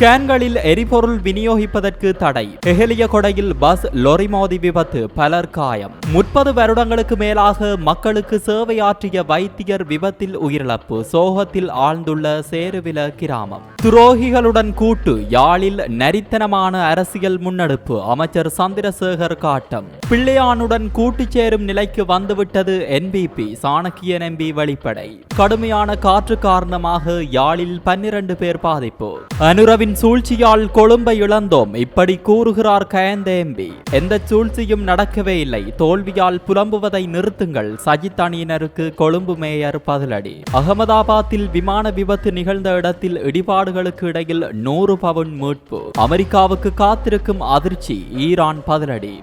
கேன்களில் எரிபொருள் விநியோகிப்பதற்கு தடை. எஹலிய கொடையில் bus lorry மோதி விபத்து பலர் காயம். முப்பது வருடங்களுக்கு மேலாக மக்களுக்கு சேவையாற்றிய வைத்தியர் விபத்தில் உயிரிழப்பு சோகத்தில் ஆழ்ந்துள்ள சேருவில கிராமம். துரோகிகளுடன் கூட்டு யாழில் நரித்தனமான அரசியல் முன்னெடுப்பு அமைச்சர் சந்திரசேகர் காட்டம். பிள்ளையானுடன் கூட்டு சேரும் நிலைக்கு வந்துவிட்டது என்பிபி சாணக்கியன் எம்பி வழிப்படை கடுமையான காற்று காரணமாக யாழில் பன்னிரண்டு பேர் பாதிப்பு. அனுரவின் சூழ்ச்சியால் கொழும்பை இழந்தோம் இப்படி கூறுகிறார் கயந்த எம்பி எந்த சூழ்ச்சியும் நடக்கவே இல்லை. தோல்வியால் புலம்புவதை நிறுத்துங்கள். சஜித் அணியினருக்கு கொழும்பு மேயர் பதிலடி. அகமதாபாத்தில் விமான விபத்து நிகழ்ந்த இடத்தில் இடிபாடுகளுக்கு இடையில் நூறு பவுன் மீட்பு. அமெரிக்காவுக்கு காத்திருக்கும் அதிர்ச்சி ஈரான் பதிலடி.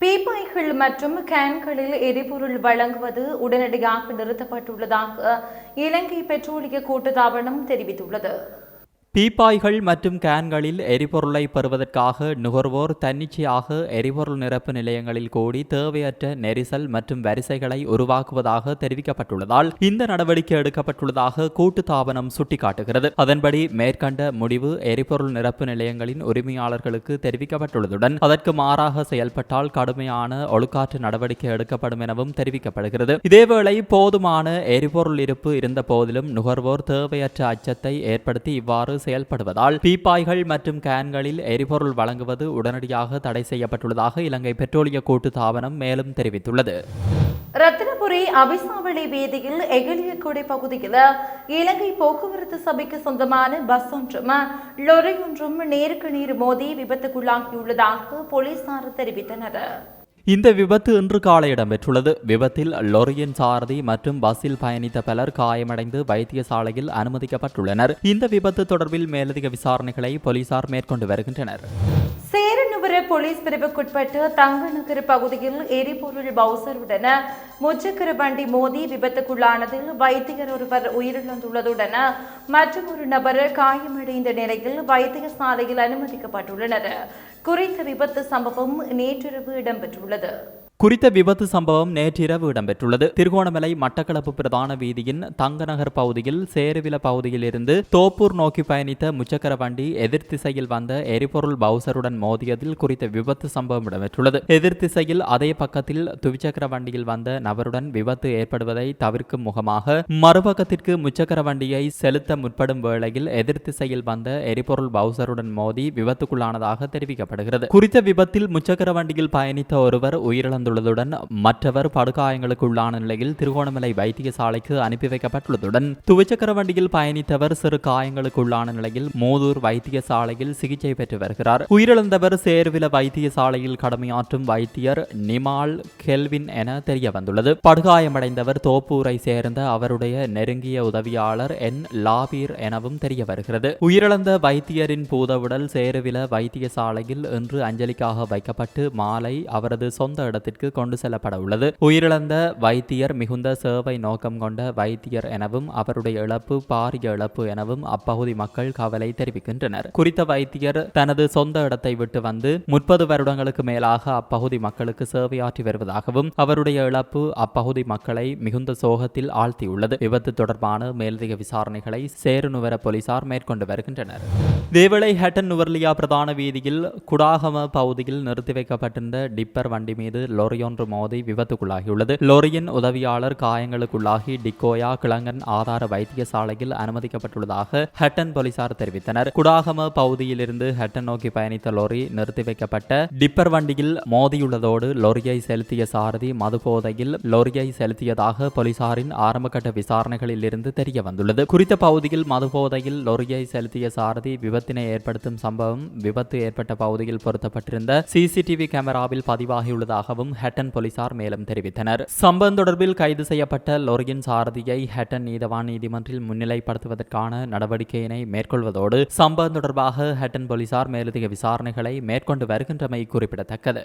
பீப்பாய்கள் மற்றும் கேன்களில் எரிபொருள் வழங்குவது உடனடியாக நிறுத்தப்பட்டுள்ளதாக இலங்கை பெட்ரோலிய கூட்டுத்தாபனம் தெரிவித்துள்ளது. பீப்பாய்கள் மற்றும் கேன்களில் எரிபொருளை பெறுவதற்காக நுகர்வோர் தன்னிச்சையாக எரிபொருள் நிரப்பு நிலையங்களில் கூடி தேவையற்ற நெரிசல் மற்றும் வரிசைகளை உருவாக்குவதாக தெரிவிக்கப்பட்டுள்ளதால் இந்த நடவடிக்கை எடுக்கப்பட்டுள்ளதாக கூட்டு தாபனம் சுட்டிக்காட்டுகிறது. அதன்படி மேற்கண்ட முடிவு எரிபொருள் நிரப்பு நிலையங்களின் உரிமையாளர்களுக்கு தெரிவிக்கப்பட்டுள்ளதுடன் அதற்கு மாறாக செயல்பட்டால் கடுமையான ஒழுக்காற்று நடவடிக்கை எடுக்கப்படும் எனவும் தெரிவிக்கப்படுகிறது. இதேவேளை போதுமான எரிபொருள் இருப்பு இருந்த போதிலும் நுகர்வோர் தேவையற்ற அச்சத்தை ஏற்படுத்தி இவ்வாறு செயல்படுவதால் பீப்பாய்கள் மற்றும் கேன்களில் எரிபொருள் வழங்குவது உடனடியாக தடை செய்யப்பட்டுள்ளதாக இலங்கை பெட்ரோலிய கூட்டு தாபனம் மேலும் தெரிவித்துள்ளது. ரத்தினபுரி அபிசாவளி வீதியில் எகிலியக்குடை பகுதியில் இலங்கை போக்குவரத்து சபைக்கு சொந்தமான பஸ் ஒன்றும் லொரி ஒன்றும் நேருக்கு நேர் மோதி விபத்துக்குள்ளாகியுள்ளதாக போலீசார் தெரிவித்தனர். இந்த விபத்து இன்று காலை இடம்பெற்றுள்ளது. விபத்தில் லொரியின் சாரதி மற்றும் பஸ்ஸில் பயணித்த பலர் காயமடைந்து வைத்தியசாலையில் அனுமதிக்கப்பட்டுள்ளனர். இந்த விபத்து தொடர்பில் மேலதிக விசாரணைகளை போலீசார் மேற்கொண்டு வருகின்றனர். சேரனுவர போலீஸ் பிரிவுக்குட்பட்ட தங்கநகர் பகுதியில் எரிபொருள் பவுசருடன் முச்சக்கர வண்டி மோதி விபத்துக்குள்ளானதில் வைத்தியர் ஒருவர் உயிரிழந்துள்ளதுடன் மற்றும் ஒரு நபர் காயமடைந்த நிலையில் வைத்தியசாலையில் அனுமதிக்கப்பட்டுள்ளனர் குறித்த விபத்து சம்பவம் நேற்றிரவு இடம்பெற்றுள்ளது குறித்த விபத்து சம்பவம் நேற்றிரவு இடம்பெற்றுள்ளது. திருகோணமலை மட்டக்களப்பு பிரதான வீதியின் தங்கநகர் பகுதியில் சேருவில பகுதியில் இருந்து தோப்பூர் நோக்கி பயணித்த முச்சக்கர வண்டி எதிர்த்திசையில் வந்த எரிபொருள் பவுசருடன் மோதியதில் குறித்த விபத்து சம்பவம் இடம்பெற்றுள்ளது. எதிர்த்திசையில் அதே பக்கத்தில் துவிச்சக்கர வண்டியில் வந்த நபருடன் விபத்து ஏற்படுவதை தவிர்க்கும் முகமாக மறுபக்கத்திற்கு முச்சக்கர வண்டியை செலுத்த முற்படும் வேளையில் எதிர்த்திசையில் வந்த எரிபொருள் பவுசருடன் மோதி விபத்துக்குள்ளானதாக தெரிவிக்கப்படுகிறது. குறித்த விபத்தில் முச்சக்கர வண்டியில் பயணித்த ஒருவர் உயிரிழந்துள்ளதுடன் மற்றவர் படுகாயங்களுக்குள்ளான நிலையில் திருகோணமலை வைத்தியசாலைக்கு அனுப்பி வைக்கப்பட்டுள்ளதுடன் துவிச்சக்கர வண்டியில் பயணித்தவர் சிறு காயங்களுக்குள்ளான நிலையில் மூதூர் வைத்தியசாலையில் சிகிச்சை பெற்று வருகிறார். உயிரிழந்தவர் சேர்வில வைத்தியசாலையில் கடமையாற்றும் வைத்தியர் நிமால் கெல்வின் என தெரிய வந்துள்ளது படுகாயமடைந்தவர் தோப்பூரை சேர்ந்த அவருடைய நெருங்கிய உதவியாளர் என் லாபீர் எனவும் தெரிய வருகிறது உயிரிழந்த வைத்தியரின் பூதவுடல் சேருவில வைத்தியசாலையில் இன்று அஞ்சலிக்காக வைக்கப்பட்டு மாலை அவரது சொந்த இடத்திற்கு நிலையத்திற்கு கொண்டு செல்லப்பட உள்ளது. உயிரிழந்த வைத்தியர் மிகுந்த சேவை நோக்கம் கொண்ட வைத்தியர் எனவும் அவருடைய இழப்பு பாரிய இழப்பு எனவும் அப்பகுதி மக்கள் கவலை தெரிவிக்கின்றனர். குறித்த வைத்தியர் தனது சொந்த இடத்தை விட்டு வந்து முப்பது வருடங்களுக்கு மேலாக அப்பகுதி மக்களுக்கு சேவையாற்றி வருவதாகவும் அவருடைய இழப்பு அப்பகுதி மக்களை மிகுந்த சோகத்தில் ஆழ்த்தியுள்ளது. விபத்து தொடர்பான மேலதிக விசாரணைகளை சேருநுவர போலீசார் மேற்கொண்டு வருகின்றனர். தேவளை ஹட்டன் நுவர்லியா பிரதான வீதியில் குடாகம பகுதியில் நிறுத்தி வைக்கப்பட்டிருந்த டிப்பர் வண்டி மீது லொரி லொரியொன்று மோதி விபத்துக்குள்ளாகியுள்ளது. லொரியின் உதவியாளர் காயங்களுக்குள்ளாகி டிக்கோயா கிளங்கன் ஆதார வைத்தியசாலையில் அனுமதிக்கப்பட்டுள்ளதாக ஹட்டன் போலீசார் தெரிவித்தனர். குடாகம பகுதியிலிருந்து ஹட்டன் நோக்கி பயணித்த லொரி நிறுத்தி வைக்கப்பட்ட டிப்பர் வண்டியில் மோதியுள்ளதோடு லொரியை செலுத்திய சாரதி மதுபோதையில் லொரியை செலுத்தியதாக போலீசாரின் ஆரம்பகட்ட விசாரணைகளில் இருந்து தெரிய வந்துள்ளது குறித்த பகுதியில் மதுபோதையில் லொரியை செலுத்திய சாரதி விபத்தினை ஏற்படுத்தும் சம்பவம் விபத்து ஏற்பட்ட பகுதியில் பொருத்தப்பட்டிருந்த சிசிடிவி கேமராவில் பதிவாகியுள்ளதாகவும் ஹட்டன் போலீசார் மேலும் தெரிவித்தனர். சம்பவம் தொடர்பில் கைது செய்யப்பட்ட லொரியின் சாரதியை ஹட்டன் நீதவான் நீதிமன்றில் முன்னிலைப்படுத்துவதற்கான நடவடிக்கையினை மேற்கொள்வதோடு சம்பவம் தொடர்பாக ஹட்டன் போலீசார் மேலதிக விசாரணைகளை மேற்கொண்டு வருகின்றமை குறிப்பிடத்தக்கது.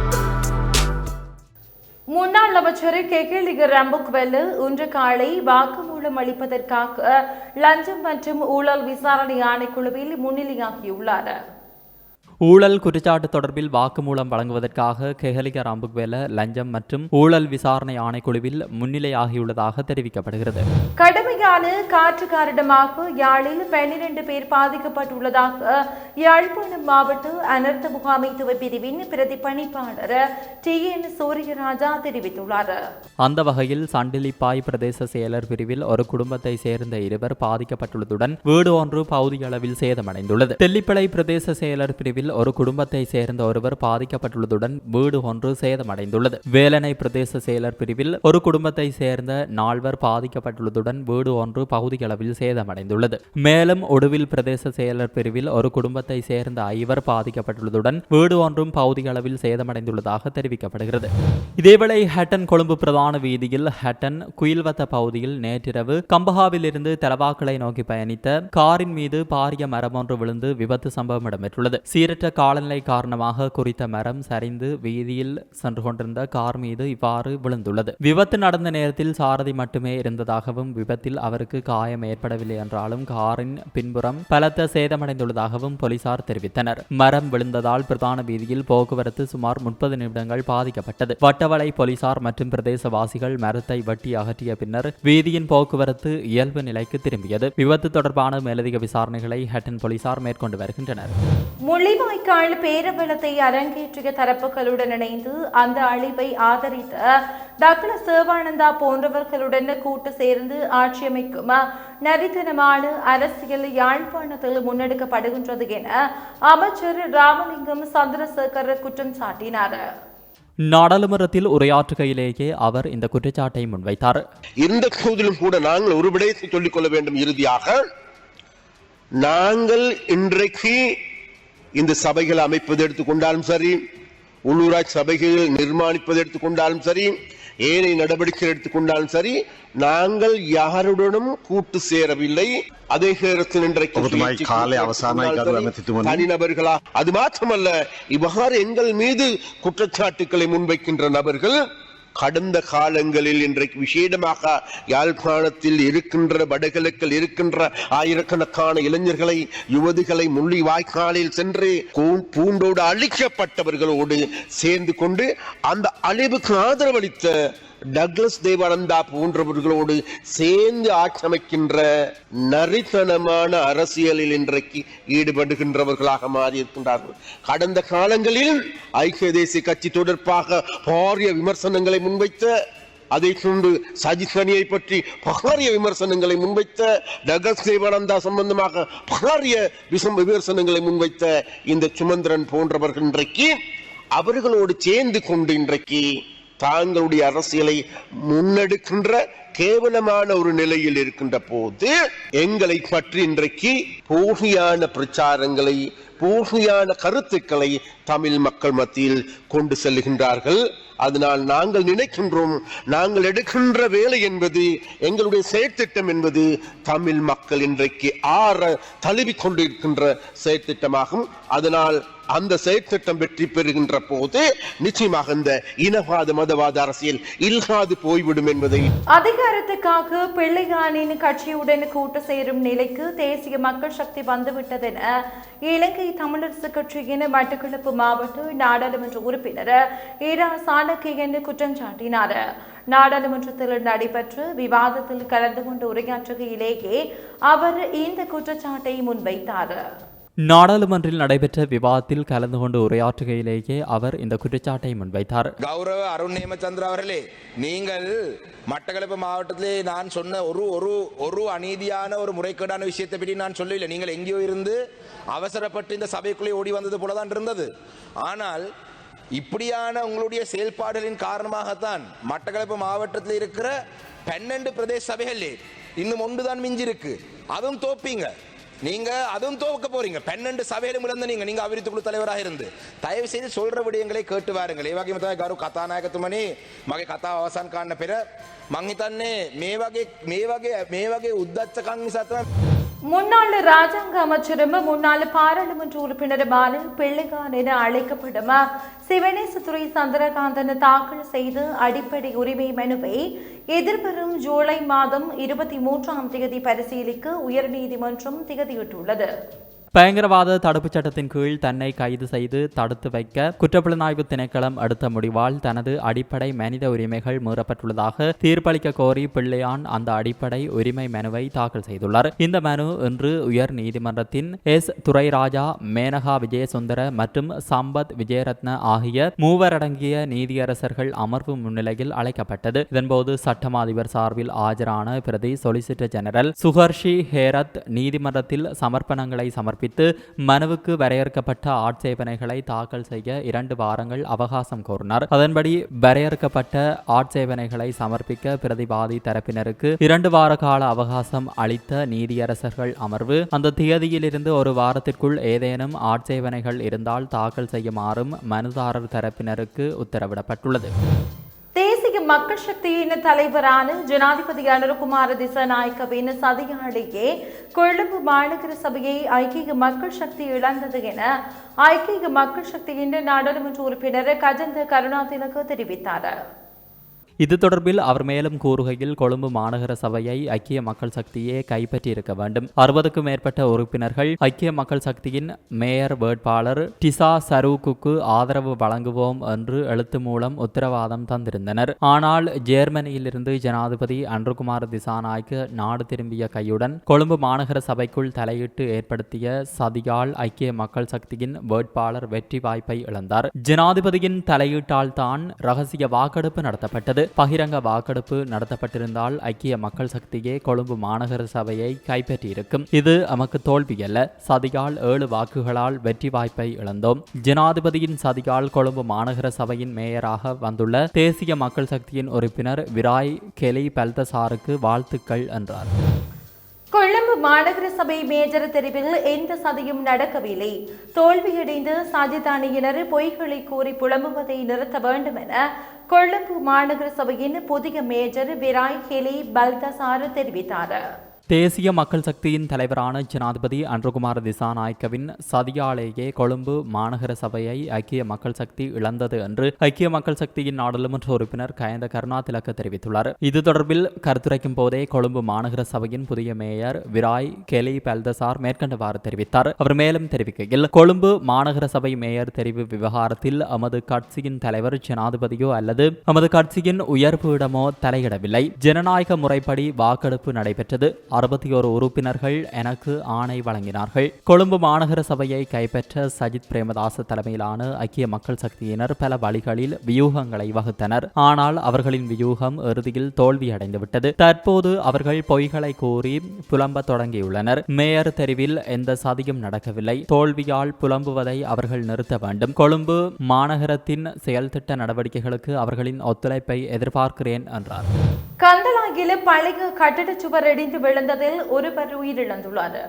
முன்னாள் அமைச்சர் கெகிலிக ரம்புக்வெல் இன்று காலை வாக்குமூலம் அளிப்பதற்காக லஞ்சம் மற்றும் ஊழல் விசாரணை ஆணைக்குழுவில் முன்னிலையாகியுள்ளார். ஊழல் குற்றச்சாட்டு தொடர்பில் வாக்குமூலம் வழங்குவதற்காக கெஹலிக ராம்புக்வேல லஞ்சம் மற்றும் ஊழல் விசாரணை ஆணைக்குழுவில் முன்னிலையாகியுள்ளதாக தெரிவிக்கப்படுகிறது. கடுமையான காற்று காரணமாக யாழில் பன்னிரண்டு பேர் பாதிக்கப்பட்டுள்ளதாக யாழ்ப்பாணம் மாவட்ட அனர்த்த முகாமைத்துவ பிரிவின் பிரதி பணிப்பாளர் டி என் சூரியராஜா தெரிவித்துள்ளார். அந்த வகையில் சண்டிலிப்பாய் பிரதேச செயலர் பிரிவில் ஒரு குடும்பத்தை சேர்ந்த இருவர் பாதிக்கப்பட்டுள்ளதுடன் வீடு ஒன்று பகுதியளவில் சேதமடைந்துள்ளது. தெல்லிப்பளை பிரதேச செயலர் பிரிவில் ஒரு குடும்பத்தை சேர்ந்த ஒருவர் பாதிக்கப்பட்டுள்ளதுடன் வீடு ஒன்று சேதமடைந்துள்ளது. வேலனை பிரதேச செயலர் பிரிவில் ஒரு குடும்பத்தை சேர்ந்த நால்வர் பாதிக்கப்பட்டுள்ளதுடன் வீடு ஒன்று பகுதியளவில் சேதமடைந்துள்ளது. மேலும் ஒடுவில் பிரதேச செயலர் பிரிவில் ஒரு குடும்பத்தை சேர்ந்த ஐவர் பாதிக்கப்பட்டுள்ளதுடன் வீடு ஒன்றும் பகுதியளவில் சேதமடைந்துள்ளதாக தெரிவிக்கப்படுகிறது. இதேவேளை ஹட்டன் கொழும்பு பிரதான வீதியில் ஹட்டன் குயில்வத்த பகுதியில் நேற்றிரவு கம்பஹாவிலிருந்து தலவாக்களை நோக்கி பயணித்த காரின் மீது பாரிய மரம் ஒன்று விழுந்து விபத்து சம்பவம் இடம்பெற்றுள்ளது. சீரற்ற காலநிலை காரணமாக குறித்த மரம் சரிந்து வீதியில் சென்று கொண்டிருந்த கார் மீது இவ்வாறு விழுந்துள்ளது. விபத்து நடந்த நேரத்தில் சாரதி மட்டுமே இருந்ததாகவும் விபத்தில் அவருக்கு காயம் ஏற்படவில்லை என்றாலும் காரின் பின்புறம் பலத்த சேதமடைந்துள்ளதாகவும் போலீசார் தெரிவித்தனர். மரம் விழுந்ததால் பிரதான வீதியில் போக்குவரத்து சுமார் முப்பது நிமிடங்கள் பாதிக்கப்பட்டது. வட்டவளை போலீசார் மற்றும் பிரதேசவாசிகள் மரத்தை வெட்டி அகற்றிய பின்னர் வீதியின் போக்குவரத்து இயல்பு நிலைக்கு திரும்பியது. விபத்து தொடர்பான மேலதிக விசாரணைகளை ஹட்டன் போலீசார் மேற்கொண்டு வருகின்றனர். முள்ளிவாய்க்கால் பேரவளத்தை அரங்கேற்றிய தரப்புகளுடன் இணைந்து அந்த அழிவை ஆதரித்த டக்ளஸ் சேவானந்தா போன்றவர்களுடன் கூட்டு சேர்ந்து ஆட்சியமைக்கும்? நரித்தனமான அரசியல் யாழ்ப்பாணத்தில் முன்னெடுக்கப்படுகின்றது என அமைச்சர் ராமலிங்கம் சந்திரசேகர் குற்றம் சாட்டினார். நாடாளுமன்றத்தில் உரையாற்றுகையிலேயே அவர் இந்த குற்றச்சாட்டை முன்வைத்தார். இருந்த போதிலும் கூட நாங்கள் ஒரு விடயத்தை சொல்லிக் கொள்ள வேண்டும். இறுதியாக நாங்கள் இன்றைக்கு இந்த சபைகளை அமைப்பது எடுத்துக்கொண்டாலும் சரி உள்ளூராட்சி சபைகள் நிர்மாணிப்பது எடுத்துக்கொண்டாலும் சரி ஏனை நடவடிக்கை எடுத்துக்கொண்டாலும் சரி நாங்கள் யாருடனும் கூட்டு சேரவில்லை. ಅದೇ தனிநபர்களா அது மாத்திரமல்ல இவ்வாறு எங்கள் மீது குற்றச்சாட்டுக்களை முன்வைக்கின்ற நபர்கள் கடந்த காலங்களில் இன்றைக்கு விசேடமாக யாழ்ப்பாணத்தில் இருக்கின்ற வடகிழக்கில் இருக்கின்ற ஆயிரக்கணக்கான இளைஞர்களை யுவதிகளை முள்ளி வாய்க்காலில் சென்று பூண்டோடு அழிக்கப்பட்டவர்களோடு சேர்ந்து கொண்டு அந்த அழிவுக்கு ஆதரவளித்த டக்ளஸ் தேவானந்தா போன்றவர்களோடு சேர்ந்து ஆக்கிரமிக்கின்ற நரித்தனமான அரசியலில் இன்றைக்கு ஈடுபடுகின்றவர்களாக மாறியிருக்கின்றார்கள். கடந்த காலங்களில் ஐக்கிய தேசிய கட்சி தொடர்பாக பாரிய விமர்சனங்களை முன்வைத்த அதை கொண்டு சஜித் பற்றி பாரிய விமர்சனங்களை முன்வைத்த டகஸ் தேவானந்தா சம்பந்தமாக பாரிய விசம் விமர்சனங்களை முன்வைத்த இந்த சுமந்திரன் போன்றவர்கள் இன்றைக்கு அவர்களோடு சேர்ந்து கொண்டு இன்றைக்கு தாங்களுடைய அரசியலை முன்னெடுக்கின்ற கேவலமான ஒரு நிலையில் இருக்கின்ற போது எங்களை பற்றி இன்றைக்கு போகியான பிரச்சாரங்களை போகியான கருத்துக்களை தமிழ் மக்கள் மத்தியில் கொண்டு செல்லுகின்றார்கள் அதனால் நாங்கள் நினைக்கின்றோம் நாங்கள் எடுக்கின்ற வேலை என்பது எங்களுடைய செயற்திட்டம் என்பது தமிழ் மக்கள் இன்றைக்கு ஆற தழுவி கொண்டிருக்கின்ற செயற்திட்டமாகும். அதனால் அந்த செயற்திட்டம் வெற்றி பெறுகின்ற போது நிச்சயமாக இந்த இனவாத மதவாத அரசியல் இல்லாது போய்விடும் என்பதை அதிகாரத்துக்காக பிள்ளையானின் கட்சியுடன் கூட்டு சேரும் நிலைக்கு தேசிய மக்கள் சக்தி வந்துவிட்டதென இலங்கை தமிழரசு கட்சியின் மட்டக்களப்பு மாவட்ட நாடாளுமன்ற உறுப்பினர் ஈரா சாணக்கியன் குற்றம் சாட்டினார். நாடாளுமன்றத்தில் நடைபெற்ற விவாதத்தில் கலந்து கொண்டு உரையாற்றுகையிலேயே அவர் இந்த குற்றச்சாட்டை முன்வைத்தார். நாடாளுமன்றில் நடைபெற்ற விவாதத்தில் கலந்து கொண்டு உரையாற்றுகையிலேயே அவர் இந்த குற்றச்சாட்டை முன்வைத்தார். கௌரவ அருண் நேமச்சந்திர அவர்களே நீங்கள் மட்டக்களப்பு மாவட்டத்திலே நான் சொன்ன ஒரு ஒரு ஒரு அநீதியான ஒரு முறைகேடான விஷயத்தை பற்றி நான் சொல்லவில்லை. நீங்கள் எங்கேயோ இருந்து அவசரப்பட்டு இந்த சபைக்குள்ளே ஓடி வந்தது போலதான் இருந்தது. ஆனால் இப்படியான உங்களுடைய செயல்பாடுகளின் காரணமாகத்தான் மட்டக்களப்பு மாவட்டத்தில் இருக்கிற பன்னெண்டு பிரதேச சபைகளிலே இன்னும் ஒன்று தான் மிஞ்சி இருக்கு அதுவும் தோப்பீங்க. நீங்க அதுவும் தோக்க போறீங்க பன்னெண்டு சபையிலும் இழந்த நீங்க நீங்க அபிவிருத்தி குழு தலைவராக இருந்து தயவு செய்து சொல்ற விடயங்களை கேட்டு வாருங்கள் ඒ වගේම තමයි ගරු කතානායකතුමනි මගේ කතාව අවසන් කරන්න පෙර මං හිතන්නේ මේ වගේ මේ වගේ මේ වගේ උද්දච්චකම් නිසා තමයි முன்னாள் ராஜாங்க அமைச்சரும் முன்னாள் பாராளுமன்ற உறுப்பினருமான பிள்ளைகான் என அழைக்கப்படும் சிவனேசத்துறை சந்திரகாந்தன் தாக்கல் செய்த அடிப்படை உரிமை மனுவை எதிர்வரும் ஜூலை மாதம் இருபத்தி மூன்றாம் தேதி பரிசீலிக்க உயர்நீதிமன்றம் திகதியிட்டுள்ளது. பயங்கரவாத தடுப்புச் சட்டத்தின் கீழ் தன்னை கைது செய்து தடுத்து வைக்க குற்றப்புலனாய்வு திணைக்களம் எடுத்த முடிவால் தனது அடிப்படை மனித உரிமைகள் மீறப்பட்டுள்ளதாக தீர்ப்பளிக்க கோரி பிள்ளையான் அந்த அடிப்படை உரிமை மனுவை தாக்கல் செய்துள்ளார். இந்த மனு இன்று உயர் நீதிமன்றத்தின் எஸ். துரைராஜா மேனகா விஜயசுந்தர மற்றும் சம்பத் விஜயரத்ன ஆகிய மூவரடங்கிய நீதியரசர்கள் அமர்வு முன்னிலையில் அழைக்கப்பட்டது. இதன்போது சட்டமா அதிபர் சார்பில் ஆஜரான பிரதி சொலிசிட்டர் ஜெனரல் சுகர்ஷி ஹேரத் நீதிமன்றத்தில் சமர்ப்பணங்களை சமர்ப்பித்து மனுவுக்கு வரையறுக்கப்பட்ட ஆட்சேபனைகளை தாக்கல் செய்ய இரண்டு வாரங்கள் அவகாசம் கோரினார். அதன்படி வரையறுக்கப்பட்ட ஆட்சேபனைகளை சமர்ப்பிக்க பிரதிவாதி தரப்பினருக்கு இரண்டு வார கால அவகாசம் அளித்த நீதியரசர்கள் அமர்வு அந்த தேதியிலிருந்து ஒரு வாரத்திற்குள் ஏதேனும் ஆட்சேபனைகள் இருந்தால் தாக்கல் செய்யுமாறும் மனுதாரர் தரப்பினருக்கு உத்தரவிடப்பட்டுள்ளது. தேசிய மக்கள் சக்தியின் தலைவரான ஜனாதிபதி அனுரகுமார திசநாயக்கவின் சதியாலேயே கொழும்பு மாநகர சபையை ஐக்கிய மக்கள் சக்தி இழந்தது என ஐக்கிய மக்கள் சக்தியின் நாடாளுமன்ற உறுப்பினர் கஜந்த கருணாதிலக தெரிவித்தார். இது தொடர்பில் அவர் மேலும் கூறுகையில் கொழும்பு மாநகர சபையை ஐக்கிய மக்கள் சக்தியே கைப்பற்றியிருக்க வேண்டும். அறுபதுக்கும் மேற்பட்ட உறுப்பினர்கள் ஐக்கிய மக்கள் சக்தியின் மேயர் வேட்பாளர் டிசா சரூக்குக்கு ஆதரவு வழங்குவோம் என்று எழுத்து மூலம் உத்தரவாதம் தந்திருந்தனர். ஆனால் ஜேர்மனியிலிருந்து ஜனாதிபதி அன்றுகுமார் திசாநாய்க்கு நாடு திரும்பிய கையுடன் கொழும்பு மாநகர சபைக்குள் தலையிட்டு ஏற்படுத்திய சதியால் ஐக்கிய மக்கள் சக்தியின் வேட்பாளர் வெற்றி வாய்ப்பை இழந்தார். ஜனாதிபதியின் தலையீட்டால் தான் ரகசிய வாக்கெடுப்பு நடத்தப்பட்டது. பகிரங்க வாக்கெடுப்பு நடத்தப்பட்டிருந்தால் ஐக்கிய மக்கள் சக்தியே கொழும்பு மாநகர சபையை கைப்பற்றியிருக்கும். இது நமக்கு தோல்வியல்ல சதியால் ஏழு வாக்குகளால் வெற்றி வாய்ப்பை இழந்தோம். ஜனாதிபதியின் சதியால் கொழும்பு மாநகர சபையின் மேயராக வந்துள்ள தேசிய மக்கள் சக்தியின் உறுப்பினர் விராய் கெலி பல்தசாருக்கு வாழ்த்துக்கள் என்றார். கொழும்பு மாநகர சபை மேஜர் தெரிவில் எந்த சதியும் நடக்கவில்லை. தோல்வியடைந்த சஜித் அணியினர் பொய்களை கூறி புலம்புவதை நிறுத்த வேண்டும் என கொழும்பு மாநகர சபையின் புதிய மேஜர் விராய் ஹெலி பல்தசாரு தெரிவித்தார். தேசிய மக்கள் சக்தியின் தலைவரான ஜனாதிபதி அன்றுகுமார் திசாநாயக்கவின் சதியாலேயே கொழும்பு மாநகர சபையை ஐக்கிய மக்கள் சக்தி இழந்தது என்று ஐக்கிய மக்கள் சக்தியின் நாடாளுமன்ற உறுப்பினர் கயந்த கருணா திலக்க தெரிவித்துள்ளார். இது தொடர்பில் கருத்துரைக்கும் போதே கொழும்பு மாநகர சபையின் புதிய மேயர் விராய் கெலி பல்தசார் மேற்கண்டவாறு தெரிவித்தார். அவர் மேலும் தெரிவிக்கையில் கொழும்பு மாநகர சபை மேயர் தெரிவு விவகாரத்தில் எமது கட்சியின் தலைவர் ஜனாதிபதியோ அல்லது எமது கட்சியின் உயர்பீடமோ தலையிடவில்லை. ஜனநாயக முறைப்படி வாக்கெடுப்பு நடைபெற்றது. அறுபத்தி ஒரு உறுப்பினர்கள் எனக்கு ஆணை வழங்கினார்கள். கொழும்பு மாநகர சபையை கைப்பற்ற சஜித் பிரேமதாச தலைமையிலான ஐக்கிய மக்கள் சக்தியினர் பல வழிகளில் வியூகங்களை வகுத்தனர். ஆனால் அவர்களின் வியூகம் இறுதியில் தோல்வியடைந்துவிட்டது. தற்போது அவர்கள் பொய்களை கூறி புலம்ப தொடங்கியுள்ளனர். மேயர் தெரிவில் எந்த சதியும் நடக்கவில்லை. தோல்வியால் புலம்புவதை அவர்கள் நிறுத்த வேண்டும். கொழும்பு மாநகரத்தின் செயல்திட்ட நடவடிக்கைகளுக்கு அவர்களின் ஒத்துழைப்பை எதிர்பார்க்கிறேன் என்றார். கந்தலாகில பழைய கட்டடச் சுவர் இடிந்து விழுந்ததில் ஒருவர் உயிரிழந்துள்ளார்.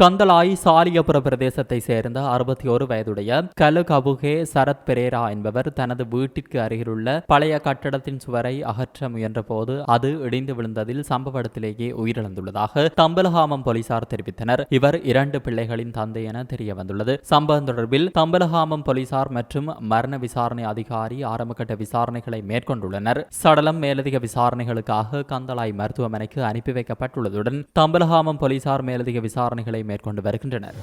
கந்தலாய் சாலியபுர பிரதேசத்தை சேர்ந்த அறுபத்தி ஒரு வயதுடைய கலு கபுகே சரத் பெரேரா என்பவர் தனது வீட்டிற்கு அருகிலுள்ள பழைய கட்டடத்தின் சுவரை அகற்ற முயன்றபோது அது இடிந்து விழுந்ததில் சம்பவ இடத்திலேயே உயிரிழந்துள்ளதாக தம்பலகாமம் போலீசார் தெரிவித்தனர். இவர் இரண்டு பிள்ளைகளின் தந்தை என தெரிய வந்துள்ளது சம்பவம் தொடர்பில் தம்பலகாமம் போலீசார் மற்றும் மரண விசாரணை அதிகாரி ஆரம்பகட்ட விசாரணைகளை மேற்கொண்டுள்ளனர். சடலம் மேலதிக விசாரணைகளுக்காக கந்தலாய் மருத்துவமனைக்கு அனுப்பி வைக்கப்பட்டுள்ளதுடன் தம்பலகாமம் போலீசார் மேலதிக விசாரணைகளை மேற்கொண்டு வருகின்றனர்.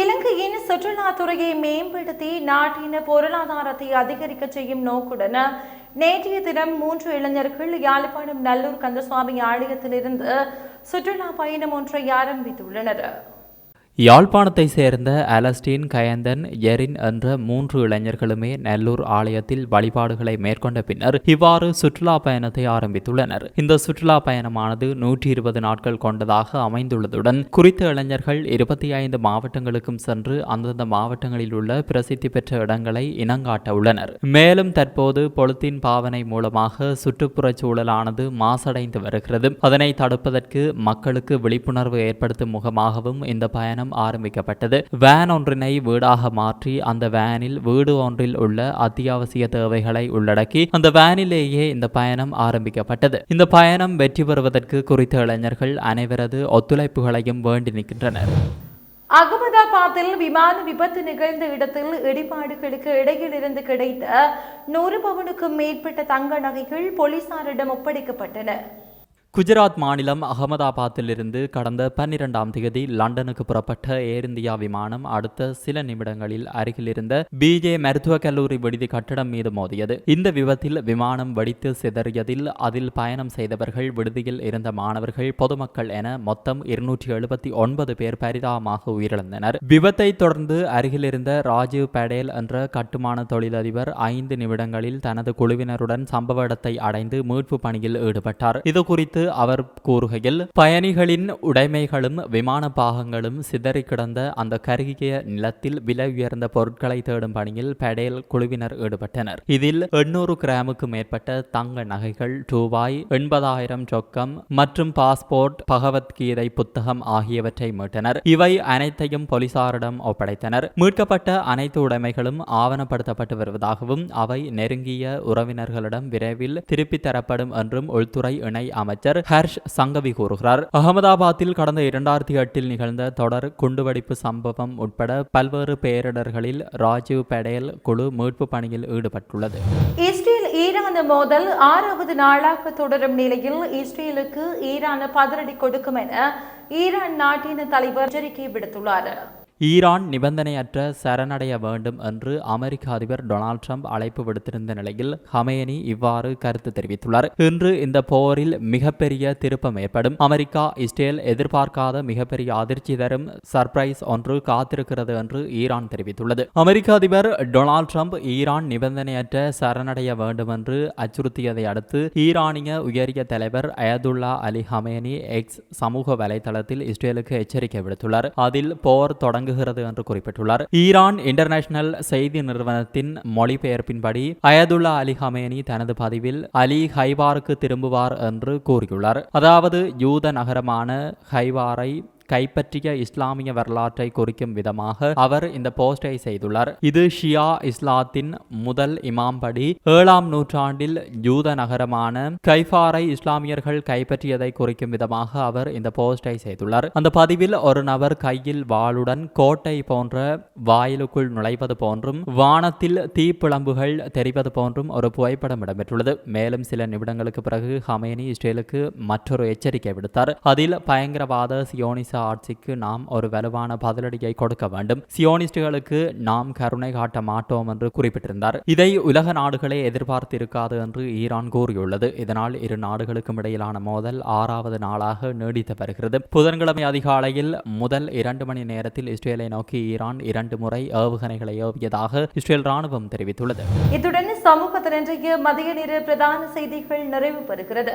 இலங்கையின் சுற்றுலாத்துறையை மேம்படுத்தி நாட்டின் பொருளாதாரத்தை அதிகரிக்க செய்யும் நோக்குடன் நேற்றைய தினம் மூன்று இளைஞர்கள் யாழ்ப்பாணம் நல்லூர் கந்தசுவாமி ஆலயத்திலிருந்து சுற்றுலா பயணம் ஒன்றை ஆரம்பித்துள்ளனர். யாழ்ப்பாணத்தை சேர்ந்த அலஸ்டீன் கயந்தன் எரின் என்ற மூன்று இளைஞர்களுமே நல்லூர் ஆலயத்தில் வழிபாடுகளை மேற்கொண்ட பின்னர் இவ்வாறு சுற்றுலா பயணத்தை ஆரம்பித்துள்ளனர். இந்த சுற்றுலா பயணமானது நூற்றி இருபது நாட்கள் கொண்டதாக அமைந்துள்ளதுடன் குறித்த இளைஞர்கள் இருபத்தி ஐந்து மாவட்டங்களுக்கும் சென்று அந்தந்த மாவட்டங்களில் உள்ள பிரசித்தி பெற்ற இடங்களை இனங்காட்ட உள்ளனர். மேலும் தற்போது பொலித்தீன் பாவனை மூலமாக சுற்றுப்புறச் சூழலானது மாசடைந்து வருகிறது. அதனை தடுப்பதற்கு மக்களுக்கு விழிப்புணர்வு ஏற்படுத்தும் முகமாகவும் இந்த பயணம் பயணம் ஆரம்பிக்கப்பட்டது. வேன் ஒன்றினை வீடாக மாற்றி அந்த வேனில் வீடு ஒன்றில் உள்ள அத்தியாவசிய தேவைகளை உள்ளடக்கி அந்த வேனிலேயே இந்த பயணம் ஆரம்பிக்கப்பட்டது. இந்த பயணம் வெற்றி பெறுவதற்கு குறித்த இளைஞர்கள் அனைவரது ஒத்துழைப்புகளையும் வேண்டி நிற்கின்றனர். அகமதாபாத்தில் விமான விபத்து நிகழ்ந்த இடத்தில் இடிபாடுகளுக்கு இடையில் இருந்து கிடைத்த நூறு பவுனுக்கும் மேற்பட்ட தங்க நகைகள் போலீசாரிடம் ஒப்படைக்கப்பட்டன. குஜராத் மாநிலம் அகமதாபாத்திலிருந்து கடந்த பன்னிரெண்டாம் தேதி லண்டனுக்கு புறப்பட்ட ஏர் இந்தியா விமானம் அடுத்த சில நிமிடங்களில் அருகிலிருந்த பிஜே மருத்துவக் கல்லூரி விடுதி கட்டடம் மீது மோதியது. இந்த விபத்தில் விமானம் வெடித்து சிதறியதில் அதில் பயணம் செய்தவர்கள் விடுதியில் இருந்த மாணவர்கள் பொதுமக்கள் என மொத்தம் இருநூற்றி எழுபத்தி ஒன்பது பேர் பரிதாபமாக உயிரிழந்தனர். விபத்தை தொடர்ந்து அருகிலிருந்த ராஜீவ் படேல் என்ற கட்டுமான தொழிலதிபர் ஐந்து நிமிடங்களில் தனது குழுவினருடன் சம்பவ இடத்தை அடைந்து மீட்பு பணியில் ஈடுபட்டார். இது குறித்து அவர் கூறுகையில் பயணிகளின் உடைமைகளும் விமான பாகங்களும் சிதறி கிடந்த அந்த கருகிய நிலத்தில் விலை உயர்ந்த பொருட்களை தேடும் பணியில் படேல் குழுவினர் ஈடுபட்டனர். இதில் எண்ணூறு கிராமுக்கு மேற்பட்ட தங்க நகைகள் ரூபாய் எண்பதாயிரம் ரொக்கம் மற்றும் பாஸ்போர்ட் பகவத்கீதை புத்தகம் ஆகியவற்றை மீட்டனர். இவை அனைத்தையும் போலீசாரிடம் ஒப்படைத்தனர். மீட்கப்பட்ட அனைத்து உடைமைகளும் ஆவணப்படுத்தப்பட்டு வருவதாகவும் அவை நெருங்கிய உறவினர்களிடம் விரைவில் திருப்பித் தரப்படும் என்றும் உள்துறை இணை அமைச்சர் ஹர்ஷ் சங்கவி கூறுகிறார். அகமதாபாத்தில் கடந்த இரண்டாயிரத்தி எட்டில் நிகழ்ந்த தொடர் குண்டுவெடிப்பு சம்பவம் உட்பட பல்வேறு பேரிடர்களில் ராஜீவ் படேல் குழு மீட்பு பணியில் ஈடுபட்டுள்ளது. இஸ்ரேல் ஈரான் மோதல் ஆறாவது நாளாக தொடரும் நிலையில் இஸ்ரேலுக்கு ஈரான் பதிலடி கொடுக்கும் என ஈரான் நாட்டின் தலைவர் எச்சரிக்கை விடுத்துள்ளார். ஈரான் நிபந்தனையற்ற சரணடைய வேண்டும் என்று அமெரிக்க அதிபர் டொனால்ட் ட்ரம்ப் அழைப்பு விடுத்திருந்த நிலையில் ஹமேனி இவ்வாறு கருத்து தெரிவித்துள்ளார். இன்று இந்த போரில் மிகப்பெரிய திருப்பம் ஏற்படும். அமெரிக்கா இஸ்ரேல் எதிர்பார்க்காத மிகப்பெரிய அதிர்ச்சி தரும் சர்ப்ரைஸ் ஒன்று காத்திருக்கிறது என்று ஈரான் தெரிவித்துள்ளது. அமெரிக்க அதிபர் டொனால்ட் ட்ரம்ப் ஈரான் நிபந்தனையற்ற சரணடைய வேண்டும் என்று அச்சுறுத்தியதை அடுத்து ஈரானிய உயரிய தலைவர் அயதுல்லா அலி ஹமேனி எக்ஸ் சமூக வலைதளத்தில் இஸ்ரேலுக்கு எச்சரிக்கை விடுத்துள்ளார். அதில் போர் வழங்குகிறது என்று குறிப்பிட்டுள்ளார். ஈரான் இன்டர்நேஷனல் செய்தி நிறுவனத்தின் மொழிபெயர்ப்பின்படி அயதுல்லா அலி ஹமேனி தனது பதிவில் அலி ஹைவாருக்கு திரும்புவார் என்று கூறியுள்ளார். அதாவது யூத நகரமான ஹைவாரை கைப்பற்றிய இஸ்லாமிய வரலாற்றை குறிக்கும் விதமாக அவர் இந்த போஸ்டை செய்துள்ளார். இது ஷியா இஸ்லாத்தின் முதல் இமாம் படி ஏழாம் நூற்றாண்டில் யூத நகரமான கைஃபாரை இஸ்லாமியர்கள் கைப்பற்றியதை குறிக்கும் விதமாக அவர் இந்த போஸ்டை செய்துள்ளார். அந்த பதிவில் ஒரு நபர் கையில் வாளுடன் கோட்டை போன்ற வாயிலுக்குள் நுழைவது போன்றும் வானத்தில் தீப்பிழம்புகள் தெரிவது போன்றும் ஒரு புகைப்படம் இடம்பெற்றுள்ளது. மேலும் சில நிமிடங்களுக்கு பிறகு ஹமேனி இஸ்ரேலுக்கு மற்றொரு எச்சரிக்கை விடுத்தார். அதில் பயங்கரவாத சியோனிச ஆட்சிக்கு நாம் ஒரு வலுவான பதிலடியை கொடுக்க வேண்டும். சியோனிஸ்டுகளுக்கு நாம் கருணை காட்ட மாட்டோம் என்று குறிப்பிட்டிருந்தார். இதை உலக நாடுகளே எதிர்பார்த்து இருக்காது என்று ஈரான் கூறியுள்ளது. இதனால் இரு நாடுகளுக்கும் இடையிலான மோதல் ஆறாவது நாளாக நீடித்து வருகிறது. புதன்கிழமை அதிகாலையில் முதல் இரண்டு மணி நேரத்தில் இஸ்ரேலை நோக்கி ஈரான் இரண்டு முறை ஏவுகணைகளை ஏவியதாக இஸ்ரேல் ராணுவம் தெரிவித்துள்ளது. இத்துடன் சமூகத்தின் இன்றைய மதிய நேர பிரதான செய்திகள் நிறைவு பெறுகிறது.